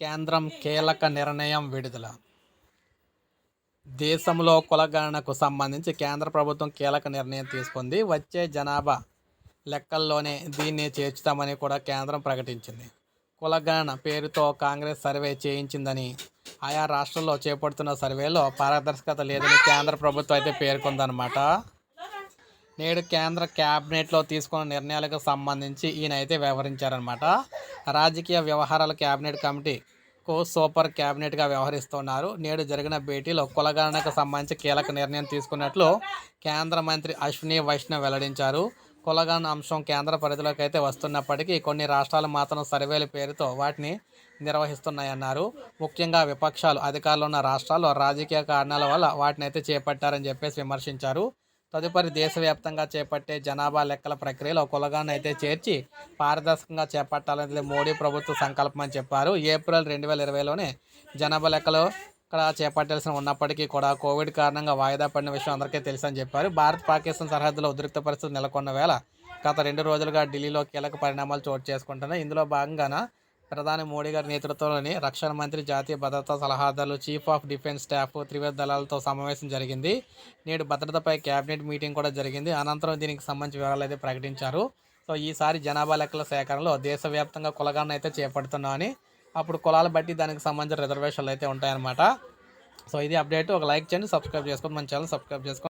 కేంద్రం కీలక నిర్ణయం విడుదల. దేశంలో కులగణనకు సంబంధించి కేంద్ర ప్రభుత్వం కీలక నిర్ణయం తీసుకుంది. వచ్చే జనాభా లెక్కల్లోనే దీన్ని చేర్చుతామని కూడా కేంద్రం ప్రకటించింది. కులగణన పేరుతో కాంగ్రెస్ సర్వే చేయించిందని ఆయా రాష్ట్రాల్లో చేపడుతున్న సర్వేలో పారదర్శకత లేదని కేంద్ర ప్రభుత్వం అయితే పేర్కొందనమాట నేడు కేంద్ర క్యాబినెట్లో తీసుకున్న నిర్ణయాలకు సంబంధించి ఈయనైతే వ్యవహరించారనమాట రాజకీయ వ్యవహారాల క్యాబినెట్ కమిటీ కో సూపర్ క్యాబినెట్గా వ్యవహరిస్తున్నారు. నేడు జరిగిన భేటీలో కులగణనకు సంబంధించి కీలక నిర్ణయం తీసుకున్నట్లు కేంద్ర మంత్రి అశ్విని వైష్ణవ్ వెల్లడించారు. కులగణన అంశం కేంద్ర పరిధిలోకి అయితే వస్తున్నప్పటికీ కొన్ని రాష్ట్రాలు మాత్రం సర్వేల పేరుతో వాటిని నిర్వహిస్తున్నాయన్నారు. ముఖ్యంగా విపక్షాలు అధికారంలో ఉన్న రాష్ట్రాల్లో రాజకీయ కారణాల వల్ల వాటిని అయితే చేపట్టారని చెప్పేసి విమర్శించారు. తదుపరి దేశవ్యాప్తంగా చేపట్టే జనాభా లెక్కల ప్రక్రియలో కులగాన్ని అయితే చేర్చి పారదర్శకంగా చేపట్టాలనేది మోడీ ప్రభుత్వ సంకల్పం అని చెప్పారు. ఏప్రిల్ రెండు వేల ఇరవైలోనే జనాభా లెక్కలు ఇక్కడ చేపట్టాల్సిన ఉన్నప్పటికీ కూడా కోవిడ్ కారణంగా వాయిదా పడిన విషయం అందరికీ తెలుసని చెప్పారు. భారత్ పాకిస్తాన్ సరిహద్దులో ఉద్రిక్త పరిస్థితులు నెలకొన్న వేళ గత రెండు రోజులుగా ఢిల్లీలో కీలక పరిణామాలు చోటు చేసుకుంటున్నాయి. ఇందులో భాగంగాన ప్రధాని మోడీ గారి నేతృత్వంలోని రక్షణ మంత్రి జాతీయ భద్రతా సలహాదారులు చీఫ్ ఆఫ్ డిఫెన్స్ స్టాఫ్ త్రివిధ దళాలతో సమావేశం జరిగింది. నేడు భద్రతపై కేబినెట్ మీటింగ్ కూడా జరిగింది. అనంతరం దీనికి సంబంధించి వివరాలు అయితే ప్రకటించారు. సో ఈసారి జనాభా లెక్కల సేకరణలో దేశవ్యాప్తంగా కులగాన్ని అయితే చేపడుతున్నామని అప్పుడు కులాలు బట్టి దానికి సంబంధించిన రిజర్వేషన్లు అయితే ఉంటాయన్నమాట. సో ఇది అప్డేట్. ఒక లైక్ చేయండి సబ్స్క్రైబ్ చేసుకోండి. మన ఛానల్ సబ్స్క్రైబ్ చేసుకోండి.